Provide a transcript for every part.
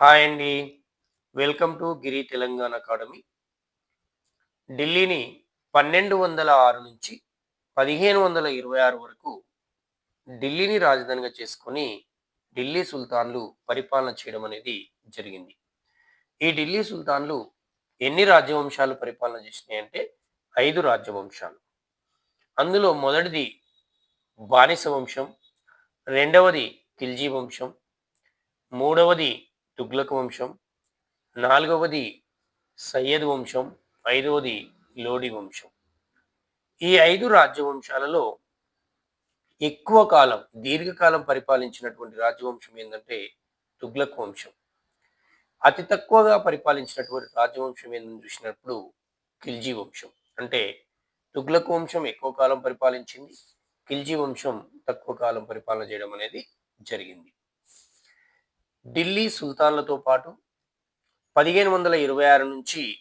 Hi అండి. Welcome to Giri Telangana academy. ఢిల్లీని పన్నెండు వందల ఆరు నుంచి పదిహేను వందల ఇరవై ఆరు వరకు ఢిల్లీని రాజధానిగా చేసుకొని ఢిల్లీ సుల్తాన్లు పరిపాలన చేయడం అనేది జరిగింది. ఈ ఢిల్లీ సుల్తాన్లు ఎన్ని రాజ్యవంశాలు పరిపాలన చేసినాయి అంటే ఐదు రాజ్యవంశాలు అందులో మొదటిది బానిస వంశం రెండవది ఖిల్జీ వంశం మూడవది తుగ్లక్ వంశం నాలుగవది సయ్యద్ వంశం ఐదవది లోడి వంశం. ఈ ఐదు రాజ్యవంశాలలో ఎక్కువ కాలం దీర్ఘకాలం పరిపాలించినటువంటి రాజవంశం ఏంటంటే తుగ్లక్ వంశం. అతి తక్కువగా పరిపాలించినటువంటి రాజవంశం ఏందని చూసినప్పుడు ఖిల్జీ వంశం. అంటే తుగ్లక్ వంశం ఎక్కువ కాలం పరిపాలించింది ఖిల్జీ వంశం తక్కువ కాలం పరిపాలన చేయడం అనేది జరిగింది. Hmm. ఢిల్లీ సుల్తాన్లతో పాటు పదిహేను వందల ఇరవై ఆరు నుంచి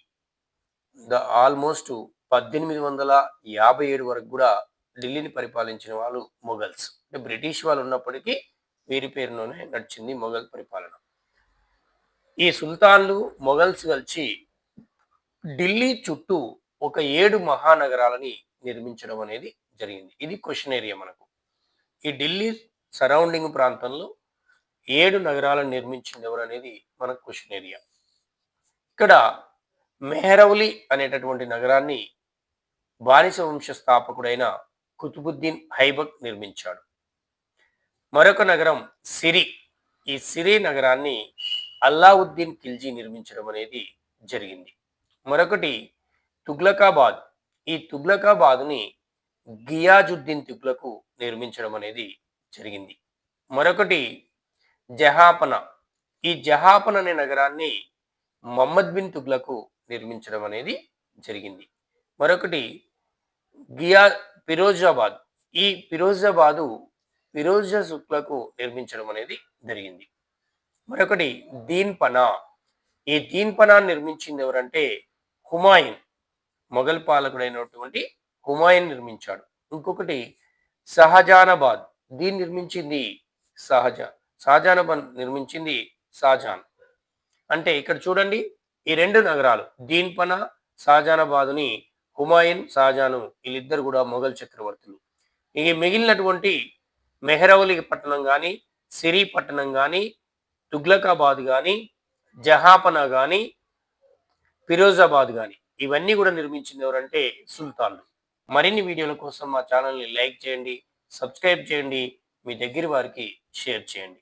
ద ఆల్మోస్ట్ పద్దెనిమిది వందల యాభై ఏడు వరకు కూడా ఢిల్లీని పరిపాలించిన వాళ్ళు మొఘల్స్. అంటే బ్రిటిష్ వాళ్ళు ఉన్నప్పటికీ వీరి పేరులోనే నడిచింది మొఘల్ పరిపాలన. ఈ సుల్తాన్లు మొఘల్స్ కలిసి ఢిల్లీ చుట్టూ ఒక ఏడు మహానగరాలని నిర్మించడం అనేది జరిగింది. ఇది క్వశ్చన్ ఏరియా మనకు. ఈ ఢిల్లీ సరౌండింగ్ ప్రాంతంలో ఏడు నగరాలను నిర్మించింది ఎవరు అనేది మన క్వశ్చన్ ఏరియా ఇక్కడ మెహరౌలి అనేటటువంటి నగరాన్ని బానిస వంశ స్థాపకుడైన కుతుబుద్దీన్ హైబక్ నిర్మించాడు. మరొక నగరం సిరి. ఈ సిరి నగరాన్ని అల్లావుద్దీన్ ఖిల్జీ నిర్మించడం అనేది జరిగింది. మరొకటి తుగ్లకాబాద్. ఈ తుగ్లకాబాద్ని గియాజుద్దీన్ తుగ్లకు నిర్మించడం అనేది జరిగింది. మరొకటి జహాపన. ఈ జహాపన అనే నగరాన్ని మహమ్మద్ బిన్ తుగ్లకు నిర్మించడం అనేది జరిగింది. మరొకటి గియా ఫిరోజాబాద్. ఈ ఫిరోజాబాదు ఫిరోజా శుక్లకు నిర్మించడం అనేది జరిగింది. మరొకటి దీన్పనా. ఈ దీన్పనా నిర్మించింది ఎవరంటే హుమాయూన్. మొఘల్ పాలకుడైనటువంటి హుమాయూన్ నిర్మించాడు. ఇంకొకటి షహజానాబాద్. దీన్ని నిర్మించింది షహజా. షాజానాబాద్ నిర్మించింది షాజాన్. అంటే ఇక్కడ చూడండి ఈ రెండు నగరాలు దీన్పన షాజానాబాదుని హుమాయూన్ షాజాను వీళ్ళిద్దరు కూడా మొఘల్ చక్రవర్తులు. ఇక మిగిలినటువంటి మెహరౌలి పట్టణం కానీ సిరి పట్టణం కానీ తుగ్లకాబాద్ కానీ జహాపనా కానీ ఫిరోజాబాద్ కానీ ఇవన్నీ కూడా నిర్మించింది ఎవరంటే సుల్తాన్లు. మరిన్ని వీడియోల కోసం మా ఛానల్ని లైక్ చేయండి సబ్స్క్రైబ్ చేయండి మీ దగ్గర వారికి షేర్ చేయండి.